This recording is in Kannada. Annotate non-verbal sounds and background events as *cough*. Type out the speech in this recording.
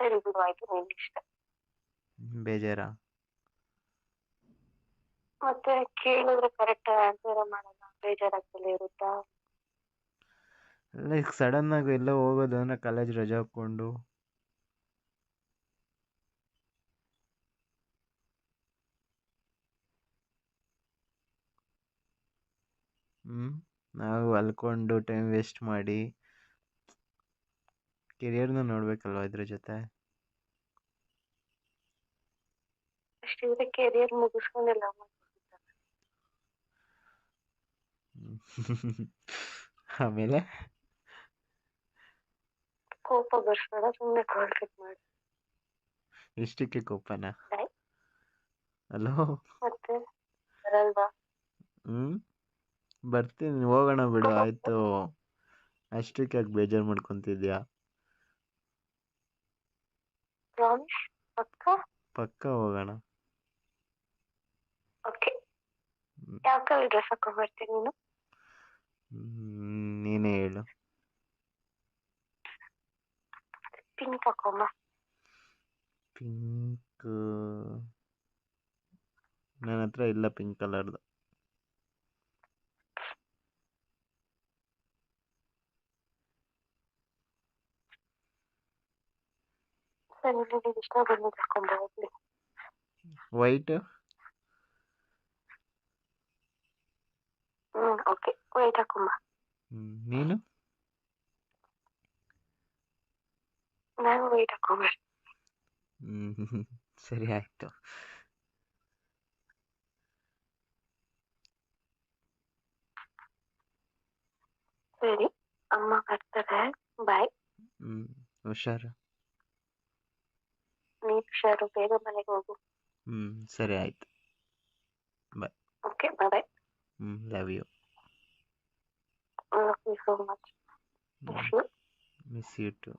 ಸರಿ ಬಿಡು ಆಯ್ತು ನಿನ್ ಇಷ್ಟ ಬೇಜಾರಾ? ಮತ್ತೆ ಕೇಳಿದ್ರೆ ಕರೆಕ್ಟ್ ಆನ್ಸರ್ ಮಾಡಲ್ಲ ಬೇಜಾರಾಗ್ತಲೇ ಇರುತ್ತಾ? ಲೈಕ್ ಸಡನ್ ಆಗಿ ಎಲ್ಲ ಹೋಗೋದು ಅಂದ್ರೆ ಕಾಲೇಜ್ ರಜೆ ಹಾಕ್ಕೊಂಡು. ಹ್ಮ್ ನಾವು ಅಲ್ಕೊಂಡು ಟೈಮ್ ವೇಸ್ಟ್ ಮಾಡಿ. ಕೆರಿಯರ್ನ ನೋಡ್ಬೇಕಲ್ವಾ ಇದ್ರ ಜೊತೆ? ಅಷ್ಟಿದ್ರೆ ಕೆರಿಯರ್ ಮುಗಿಸ್ಕೊಂಡೆಲ್ಲ ಆಮೇಲೆ? ಕೋಪ ಬರ್ಸ್ಬೇಡ ಸುಮ್ಮನೆ ಕಾಲ್ ಕಟ್ ಮಾಡಿ. ಇಷ್ಟಕ್ಕೆ ಕೋಪನ. ಹಲೋ ಮತ್ತೆ? ಬರಲ್ವಾ? ಹ್ಮ್? ಬರ್ತೀನಿ ಹೋಗೋಣ ಬಿಡು ಆಯ್ತು. ಅಷ್ಟಕ್ಕೆ ಯಾಕೆ ಬೇಜಾರು ಮಾಡ್ಕೊಂತಿದ್ಯಾ? ಪ್ರಾಮಿಸ್ ಪಕ್ಕ ಪಕ್ಕ ಹೋಗೋಣ ಓಕೆ. ಯಾವ ಕಲರ್ ಡ್ರೆಸ್ ಹಾಕೊಂಡ್ ಬರ್ತೀನಿ ನೀನು ಹ್ಮ್, ನೀನೇ ಹೇಳು ಪಿಂಕ್ ಹಾಕೊಂಬ ಪಿಂಕ್ ನನ್ನ ಹತ್ರ ಇಲ್ಲ ಪಿಂಕ್ ಕಲರ್ದು ಇಷ್ಟ ಹಾಕೊಂಡ್ ಹೋಗ್ಲಿ ವೈಟ್ ಓಕೆ ವೈಟ್ ಹಾಕೊಂಬ ನೀನು? ನಾನು ವೈಟ್ ಹಾಕೊಂಬ ಹ್ಮ್ *laughs* ಸರಿ ಆಯ್ತು. ಸರಿ ಅಮ್ಮ ಬರ್ತಾರೆ. ಬಾಯ್ ಹ್ಮ್ ಹುಷಾರು. ನೀನ್ ಹುಷಾರು ಬೇಗ ಮನೆಗೆ ಹೋಗು ಹ್ಮ್ ಸರಿ ಆಯ್ತು okay bye hmm love you love you so much miss you miss you too